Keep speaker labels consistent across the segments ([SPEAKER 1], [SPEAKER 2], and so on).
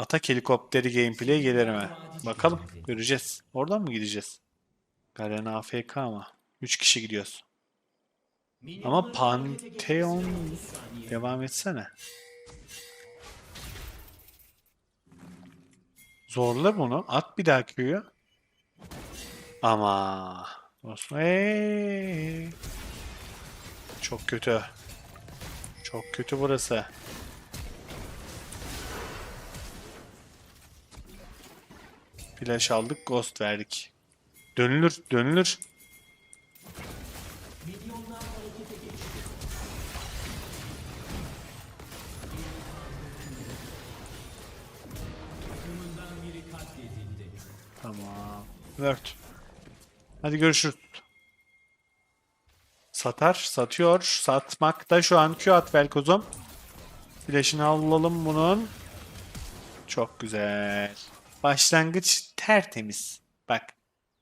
[SPEAKER 1] Atak helikopteri gameplay gelir mi? Bakalım. Göreceğiz. Oradan mı gideceğiz? Garen AFK ama. 3 kişi gidiyoruz. Ama Pantheon devam etsene. Zorla bunu. At bir daha köyü. Ama. Osman. Hey. Çok kötü. Çok kötü burası. Flash aldık, ghost verdik. Dönülür, dönülür. Tamam. Word. Hadi görüşürüz. Satar, satıyor. Satmakta şu an Q at Velkozum. Flash'ını alalım bunun. Çok güzel. Başlangıç tertemiz. Bak.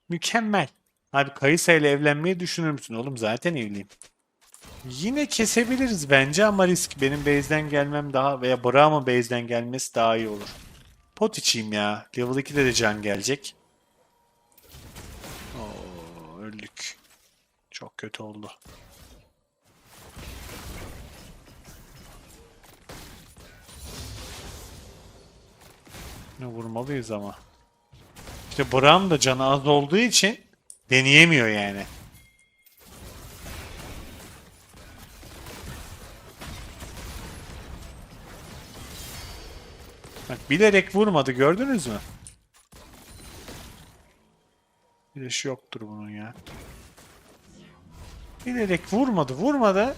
[SPEAKER 1] Mükemmel. Abi Kayısa ile evlenmeyi düşünür müsün oğlum? Zaten evliyim. Yine kesebiliriz bence ama risk. Benim base'den gelmem daha veya Braum'un base'den gelmesi daha iyi olur. Pot içeyim ya. Level 2'de de can gelecek. Oo, öldük. Çok kötü oldu. Ne vurmalıyız ama. İşte Braum da canı az olduğu için deneyemiyor yani. Bak bilerek vurmadı gördünüz mü? Flash yoktur bunun ya. Bilerek vurmadı vurmadı.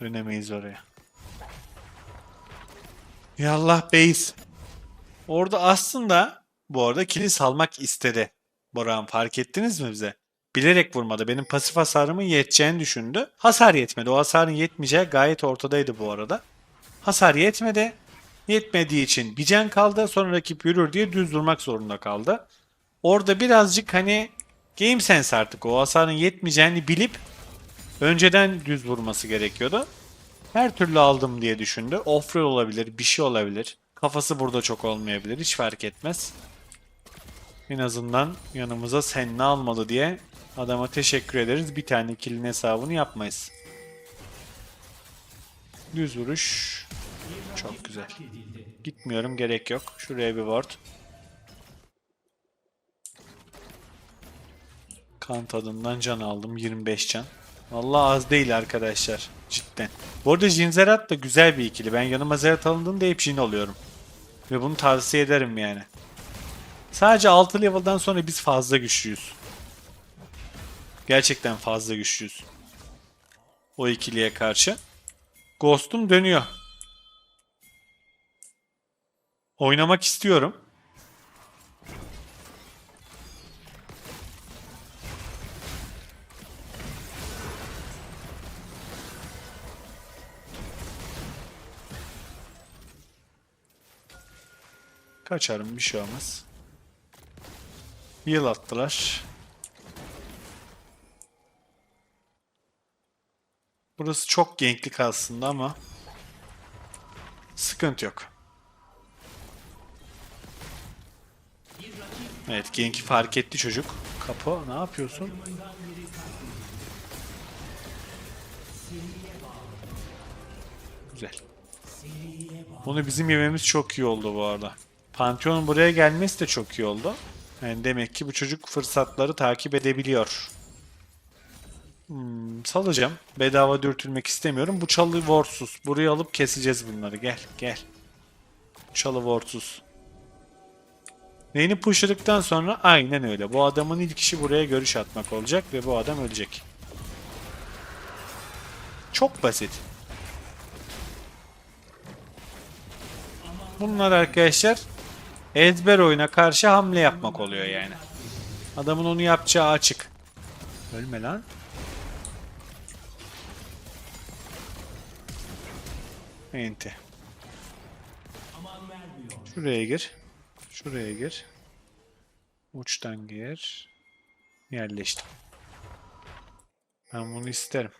[SPEAKER 1] Dönemeyiz oraya. Yallah base. Orada aslında bu arada kilis almak istedi. Boran fark ettiniz mi bize? Bilerek vurmadı. Benim pasif hasarımın yeteceğini düşündü. Hasar yetmedi. O hasarın yetmeyeceği gayet ortadaydı bu arada. Hasar yetmedi. Yetmediği için bir can kaldı. Sonra rakip yürür diye düz durmak zorunda kaldı. Orada birazcık hani game sense artık o hasarın yetmeyeceğini bilip önceden düz vurması gerekiyordu. Her türlü aldım diye düşündü. Offroad olabilir, bir şey olabilir. Kafası burada çok olmayabilir. Hiç fark etmez. En azından yanımıza sen ne almadı diye adama teşekkür ederiz. Bir tane killin hesabını yapmayız. Düz vuruş. Çok güzel. Gitmiyorum gerek yok. Şuraya bir ward. Kan tadından can aldım. 25 can. Vallahi az değil arkadaşlar. Cidden. Bu arada Jin Zerat da güzel bir ikili. Ben yanıma Zerat alındığında hep Jin oluyorum. Ve bunu tavsiye ederim yani. Sadece 6 level'dan sonra biz fazla güçlüyüz. Gerçekten fazla güçlüyüz. O ikiliye karşı. Ghost'um dönüyor. Oynamak istiyorum. Kaçarım bir şey olmaz. Heal attılar. Burası çok ganklik aslında ama sıkıntı yok. Evet Genk'i fark etti çocuk. Kapı ne yapıyorsun? Güzel. Bunu bizim yememiz çok iyi oldu bu arada. Pantheon'un buraya gelmesi de çok iyi oldu. Yani demek ki bu çocuk fırsatları takip edebiliyor. Hmm, salacağım. Bedava dürtülmek istemiyorum. Bu çalı warsuz. Burayı alıp keseceğiz bunları. Gel gel. Çalı warsuz. Lane'i pushladıktan sonra aynen öyle. Bu adamın ilk işi buraya görüş atmak olacak ve bu adam ölecek. Çok basit. Bunlar arkadaşlar ezber oyuna karşı hamle yapmak oluyor yani. Adamın onu yapacağı açık. Ölme lan. Enti. Şuraya gir. Şuraya gir. Uçtan gir. Yerleştim. Ben bunu isterim.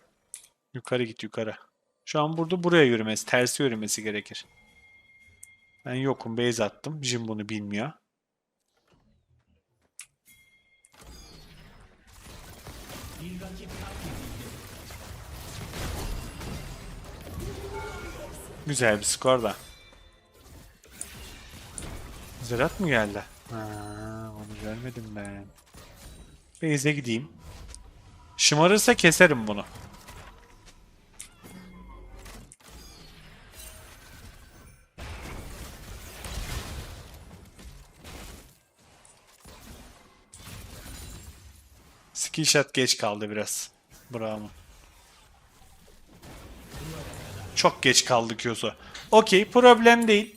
[SPEAKER 1] Yukarı git yukarı. Şu an burada buraya yürümesi, tersi yürümesi gerekir. Ben yokum, base attım. Jim bunu bilmiyor. Güzel bir skor da. Zerat mı geldi? Ha, onu görmedim ben. Base'e gideyim. Şımarırsa keserim bunu. Skill geç kaldı biraz. Bravo. Çok geç kaldı Kyoso. Okey problem değil.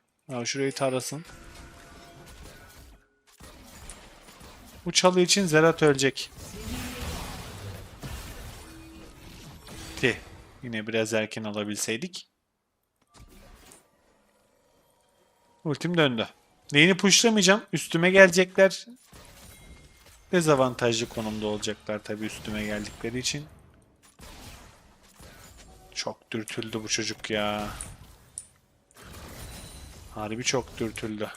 [SPEAKER 1] Ha, şurayı tarasın. Bu çalı için Zerat ölecek. Ti. Yine biraz erken alabilseydik. Ultim döndü. Lane'i pushlamayacağım. Üstüme gelecekler. Dezavantajlı konumda olacaklar tabii üstüme geldikleri için. Çok dürtüldü bu çocuk ya. Harbi çok dürtüldü.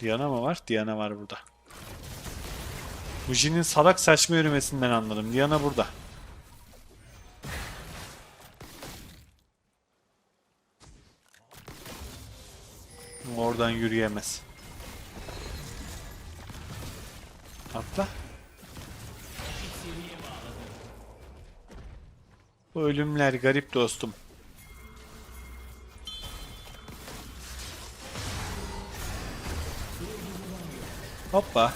[SPEAKER 1] Diana mı var? Diana var burada. Bu Jin'in salak saçma yürümesinden anladım. Diana burada. Oradan yürüyemez. Atla. Bu ölümler garip dostum. Hoppa.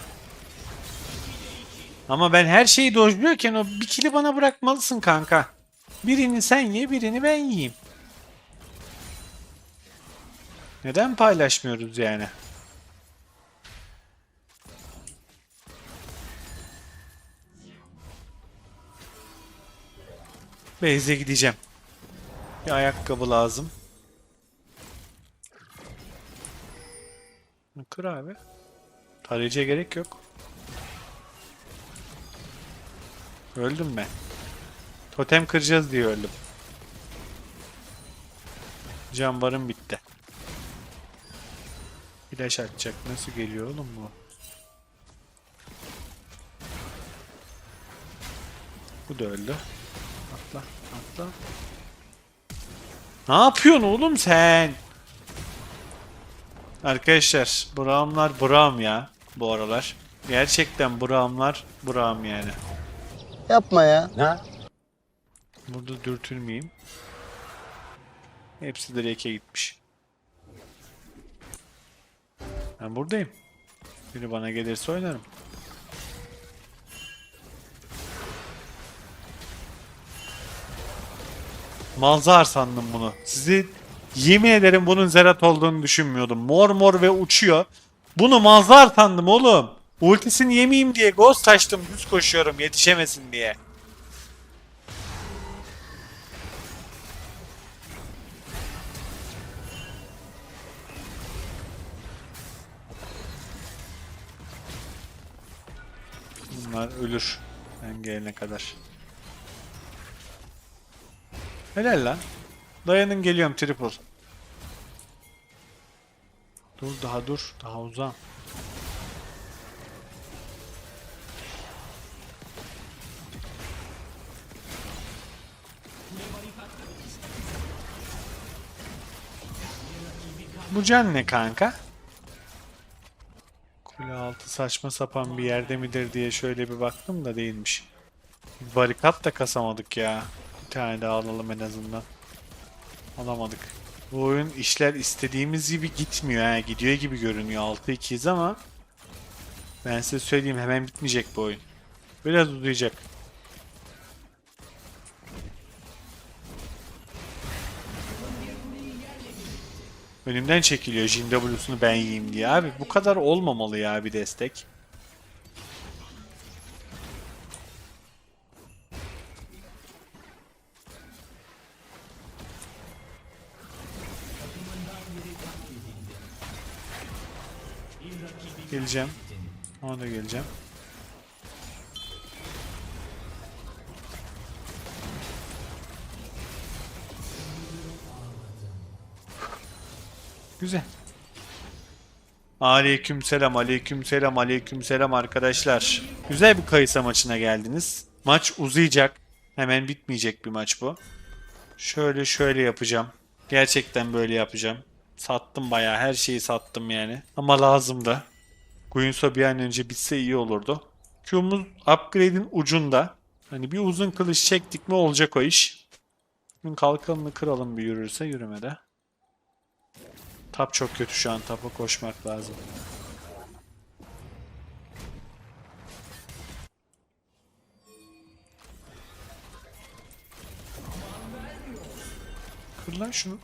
[SPEAKER 1] Ama ben her şeyi dojluyorken o bir kili bana bırakmalısın kanka. Birini sen ye, birini ben yiyeyim. Neden paylaşmıyoruz yani? Beyze gideceğim. Bir ayakkabı lazım. Kır abi. Tarayıcıya gerek yok. Öldüm ben. Totem kıracağız diye öldüm. Cambarım bitti. Flash atacak. Nasıl geliyor oğlum bu? Bu da öldü. Atla. Ne yapıyorsun oğlum sen? Arkadaşlar, Braum'lar Braum ya bu aralar. Gerçekten Braum'lar Braum yani.
[SPEAKER 2] Yapma ya.
[SPEAKER 1] Burada dürtülmeyeyim. Hepsi direk'e gitmiş. Ben buradayım. Biri bana gelirse oynarım. Malzar sandım bunu. Sizi yemin ederim bunun Zerat olduğunu düşünmüyordum. Mor mor ve uçuyor. Bunu Malzar sandım oğlum. Ultisini yemeyeyim diye ghost açtım düz koşuyorum yetişemesin diye. Bunlar ölür. Ben gelene kadar. Helal lan. Dayanın geliyorum triple. Dur daha dur. Daha uzağım. Bu can ne kanka? Kule altı saçma sapan bir yerde midir diye şöyle bir baktım da değilmiş. Barikat da kasamadık ya. Bir tane daha alalım en azından. Alamadık. Bu oyun işler istediğimiz gibi gitmiyor. Yani gidiyor gibi görünüyor. 6-2'yiz ama ben size söyleyeyim hemen bitmeyecek bu oyun. Biraz uzayacak. Önümden çekiliyor Jin W'sunu ben yiyeyim diye. Abi bu kadar olmamalı ya bir destek. Geleceğim. Ona da geleceğim. Güzel. Aleyküm selam, aleyküm selam, arkadaşlar. Güzel bir Kayısa maçına geldiniz. Maç uzayacak. Hemen bitmeyecek bir maç bu. Şöyle şöyle yapacağım. Gerçekten böyle yapacağım. Sattım bayağı her şeyi sattım yani. Ama lazım da. Guinsoo bir an önce bitse iyi olurdu. Q'muz upgrade'in ucunda. Hani bir uzun kılıç çektik mi olacak o iş. Bunun kalkanını kıralım bir yürürse yürümede. Tap çok kötü şu an. Tapa koşmak lazım. Kır lan şunu.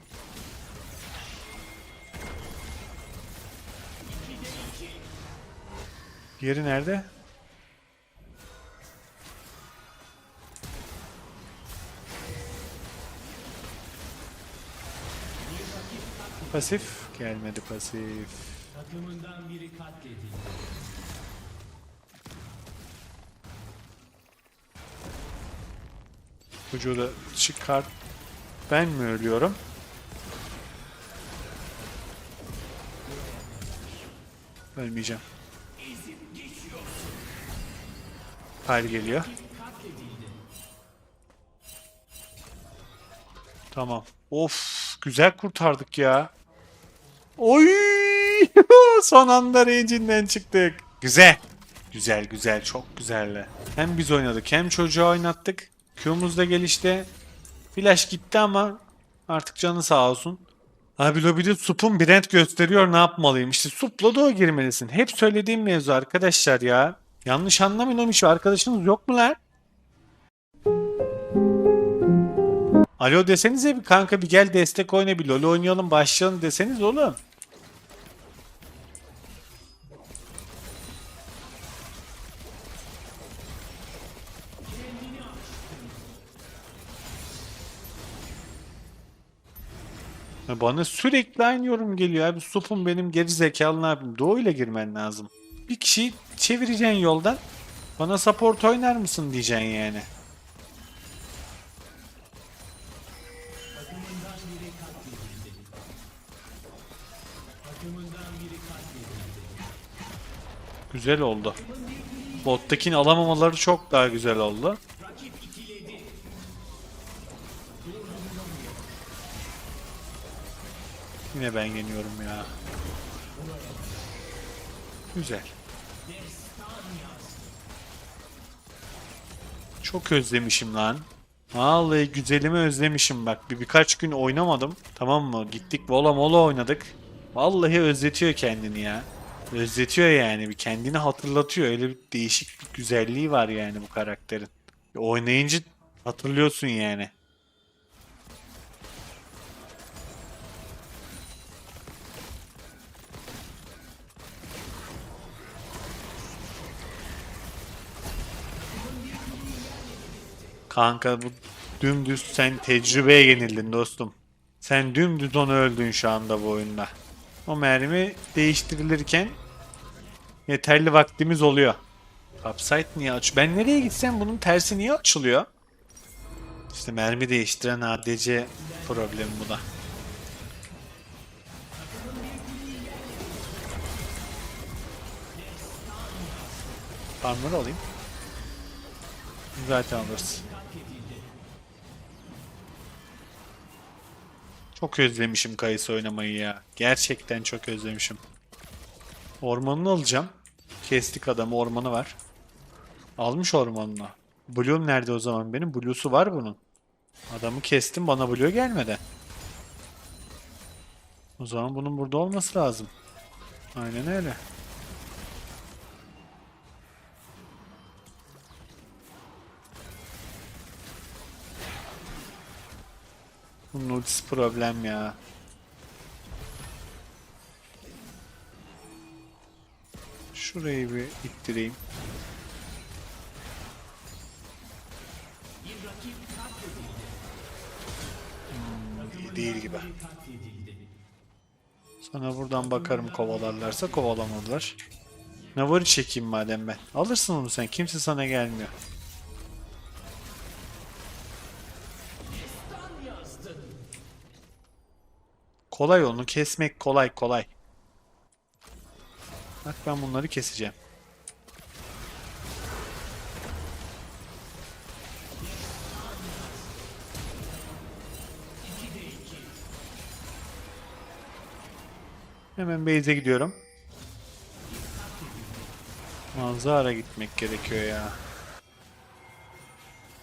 [SPEAKER 1] Yeri nerede? Pasif. Gelmedi pasif. Çocuğu da çıkart. Ben mi ölüyorum? Ölmeyeceğim. Hayır geliyor. Tamam. Of, güzel kurtardık ya. Oy! Son anda range'inden çıktık. Güzel. Güzel güzel çok güzeldi. Hem biz oynadık hem çocuğu oynattık. Q'muz da gelişti. Flash gitti ama artık canı sağ olsun. Abi lobide supun Brent gösteriyor ne yapmalıyım. İşte supla da o girmelisin. Hep söylediğim mevzu arkadaşlar ya. Yanlış anlamayın oğlum şu arkadaşınız yok mu lan? Alo desenize bir kanka bir gel destek oyna bir LoL oynayalım başlayalım deseniz oğlum. Bana sürekli aynı yorum geliyor abi. Supum benim geri zekalı ne yapayım? Doğu ile girmen lazım. Bir kişiyi çevireceksin yoldan. Bana support oynar mısın diyeceksin yani. Güzel oldu. Bottakini alamamaları çok daha güzel oldu. Yine ben yeniyorum ya. Güzel. Çok özlemişim lan. Vallahi güzelimi özlemişim bak. Bir birkaç gün oynamadım. Tamam mı? Gittik vola mola oynadık. Vallahi özletiyor kendini ya. Özletiyor yani. Bir kendini hatırlatıyor. Öyle bir değişik bir güzelliği var yani bu karakterin. Oynayınca hatırlıyorsun yani. Kanka bu dümdüz sen tecrübeye yenildin dostum. Sen dümdüz onu öldün şu anda bu oyunda. O mermi değiştirilirken yeterli vaktimiz oluyor. Upside niye aç? Ben nereye gitsem bunun tersi niye açılıyor? İşte mermi değiştiren ADC problemi bu da. Farmları alayım. Zaten alırız. Çok özlemişim Kayısı oynamayı ya. Gerçekten çok özlemişim. Ormanını alacağım. Kestik adamı ormanı var. Almış ormanını. Blue'm nerede o zaman benim? Blue'su var bunun. Adamı kestim bana Blue gelmedi. O zaman bunun burada olması lazım. Aynen öyle. Bunun ultisi problem ya. Şurayı bir ittireyim. Hmm, değil gibi. Sonra buradan bakarım kovalarlarsa kovalamadılar. Navarı çekeyim madem ben. Alırsın onu sen. Kimse sana gelmiyor. Kolay onu kesmek kolay kolay. Bak ben bunları keseceğim. Hemen base'e gidiyorum. Manzara gitmek gerekiyor ya.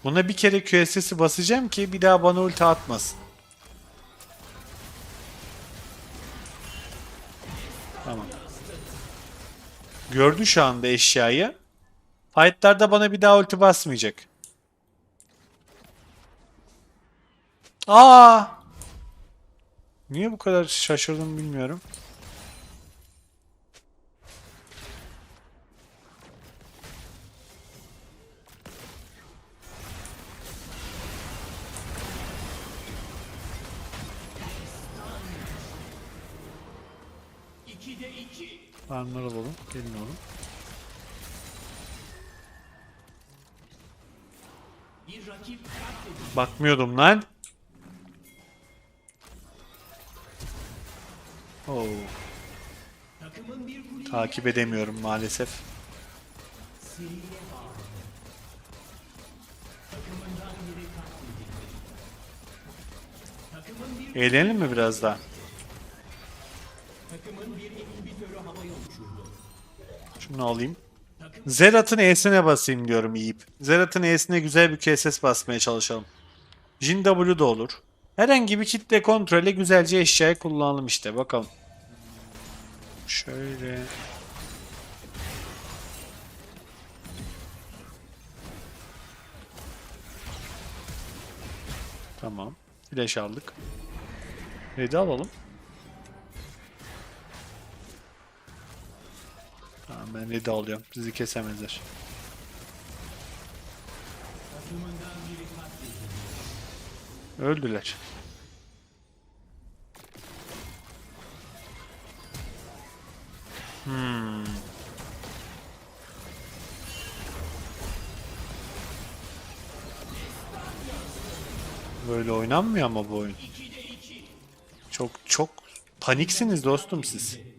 [SPEAKER 1] Buna bir kere QSS'i basacağım ki bir daha bana ulti atmasın. Gördü şu anda eşyayı. Fight'larda bana bir daha ulti basmayacak. Aa! Niye bu kadar şaşırdım bilmiyorum. Farmlar alalım. Gelin oğlum. Bakmıyordum lan. Oo. Takip edemiyorum maalesef. Eğlenelim mi biraz daha? Şunu alayım. Zerat'ın E'sine basayım diyorum Yiğip. Zerat'ın E'sine güzel bir KSS basmaya çalışalım. Jin W da olur. Herhangi bir kitle kontrole güzelce eşyayı kullanalım işte bakalım. Şöyle. Tamam. Flash aldık. Red'i alalım. Tamam ben Red'i alıyorum. Bizi kesemezler. Öldüler. Hmm. Böyle oynanmıyor ama bu oyun. Çok çok paniksiniz dostum siz.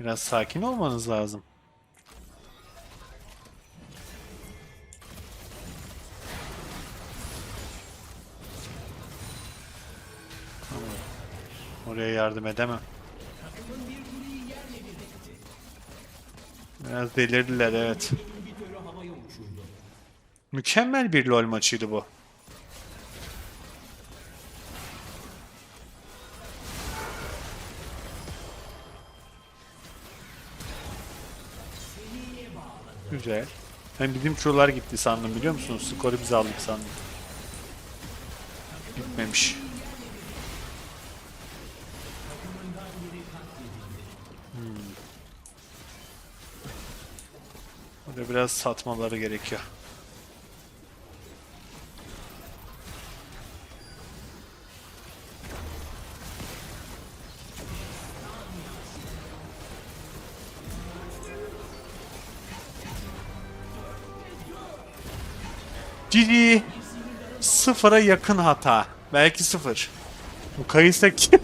[SPEAKER 1] Biraz sakin olmanız lazım. Oraya yardım edemem. Biraz delirdiler evet. Mükemmel bir LoL maçıydı bu. Ben bizim Q'lar gitti sandım biliyor musunuz? Skoru biz aldık sandım. Gitmemiş. Hmm. Burada biraz satmaları gerekiyor. GG. Sıfıra yakın hata. Belki sıfır. Bu Kayısa kim?